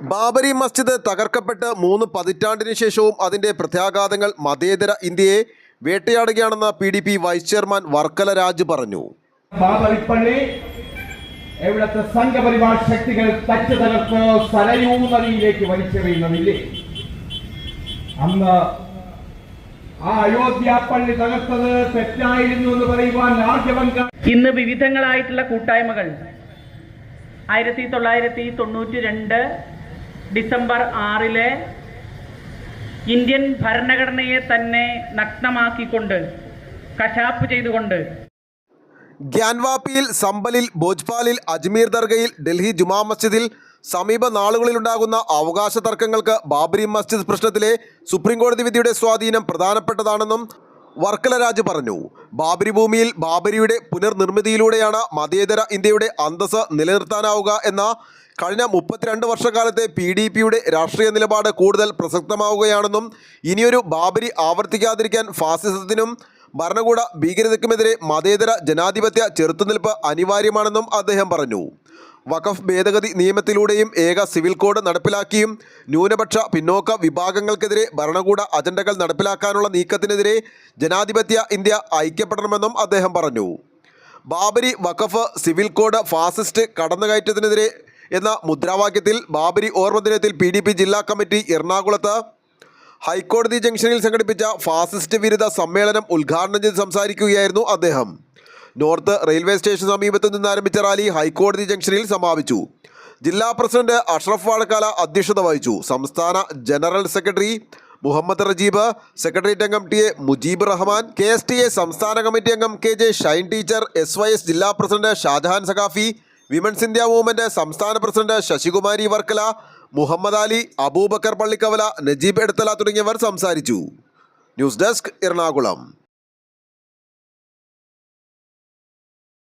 ബാബരി മസ്ജിദ് തകർക്കപ്പെട്ട് മൂന്ന് പതിറ്റാണ്ടിന് ശേഷവും അതിന്റെ പ്രത്യാഘാതങ്ങൾ മതേതര ഇന്ത്യയെ വേട്ടയാടുകയാണെന്ന് P D P vice chairman Varkala Raj പറഞ്ഞു. ബാബരിപ്പള്ളി ഇവിടുത്തെ സംഘപരിവാർ ശക്തികൾ തച്ചു തകർത്ത് സരയൂ നദിയിലേക്ക് വലിച്ചെറിയുന്നതില്ലേ? അന്ന് ആ അയോധ്യ പള്ളി തകർത്തത് തെറ്റായിരുന്നു എന്ന് പറയുവാൻ ആർജവൻ കാ- ഇന്ന് വിവിധങ്ങളായിട്ടുള്ള കൂട്ടായ്മകൾ ആയിരത്തി തൊള്ളായിരത്തി തൊണ്ണൂറ്റി രണ്ട് ഡിസംബർ ആറിലെ ഇന്ത്യൻ ഭരണഘടനയെ തന്നെ നഗ്നമാക്കിക്കൊണ്ട് കശാപ്പ് ചെയ്തുകൊണ്ട്. ഗ്യാൻവാപ്പിയിൽ സമ്പലിൽ ഭോജ്പാലിൽ അജ്മീർ ദർഗയിൽ ഡൽഹി ജുമാ മസ്ജിദിൽ സമീപ നാളുകളിലുണ്ടാകുന്ന അവകാശ തർക്കങ്ങൾക്ക് ബാബരി മസ്ജിദ് പ്രശ്നത്തിലെ സുപ്രീംകോടതി വിധിയുടെ സ്വാധീനം പ്രധാനപ്പെട്ടതാണെന്നും വർക്കല രാജ് പറഞ്ഞു. ബാബരി ഭൂമിയിൽ ബാബരിയുടെ പുനർനിർമ്മിതിയിലൂടെയാണ് മതേതര ഇന്ത്യയുടെ അന്തസ് നിലനിർത്താനാവുക എന്ന കഴിഞ്ഞ മുപ്പത്തിരണ്ട് വർഷക്കാലത്തെ പി ഡി പിയുടെ രാഷ്ട്രീയ നിലപാട് കൂടുതൽ പ്രസക്തമാവുകയാണെന്നും ഇനിയൊരു ബാബരി ആവർത്തിക്കാതിരിക്കാൻ ഫാസിസത്തിനും ഭരണകൂട ഭീകരതയ്ക്കുമെതിരെ മതേതര ജനാധിപത്യ ചെറുത്തുനിൽപ്പ് അനിവാര്യമാണെന്നും അദ്ദേഹം പറഞ്ഞു. വഖഫ് ഭേദഗതി നിയമത്തിലൂടെയും ഏക സിവിൽ കോഡ് നടപ്പിലാക്കിയും ന്യൂനപക്ഷ പിന്നോക്ക വിഭാഗങ്ങൾക്കെതിരെ ഭരണകൂട അജണ്ടകൾ നടപ്പിലാക്കാനുള്ള നീക്കത്തിനെതിരെ ജനാധിപത്യ ഇന്ത്യ ഐക്യപ്പെടണമെന്നും അദ്ദേഹം പറഞ്ഞു. Babri Waqf civil code fascist കടന്നുകയറ്റത്തിനെതിരെ എന്ന മുദ്രാവാക്യത്തിൽ ബാബരി ഓർമ്മദിനത്തിൽ പി ഡി പി ജില്ലാ കമ്മിറ്റി എറണാകുളത്ത് ഹൈക്കോടതി ജംഗ്ഷനിൽ സംഘടിപ്പിച്ച ഫാസിസ്റ്റ് വിരുദ്ധ സമ്മേളനം ഉദ്ഘാടനം ചെയ്ത് സംസാരിക്കുകയായിരുന്നു അദ്ദേഹം. നോർത്ത് റെയിൽവേ സ്റ്റേഷൻ സമീപത്ത് നിന്ന് ആരംഭിച്ച റാലി ഹൈക്കോടതി ജംഗ്ഷനിൽ സമാപിച്ചു. ജില്ലാ പ്രസിഡന്റ് അഷ്റഫ് വാഴക്കാല അധ്യക്ഷത വഹിച്ചു. സംസ്ഥാന general secretary Muhammad Rajeeb secretariat അംഗം T A Mujeeb Rahman K S T A സംസ്ഥാന കമ്മിറ്റി അംഗം K J Shine teacher S Y S ജില്ലാ president Shajahan Saqafi women's India movement സംസ്ഥാന പ്രസിഡന്റ് ശശികുമാരി വർക്കല മുഹമ്മദ് അലി അബൂബക്കർ പള്ളിക്കവല നജീബ് എടത്തല തുടങ്ങിയവർ സംസാരിച്ചു. News desk Ernakulam.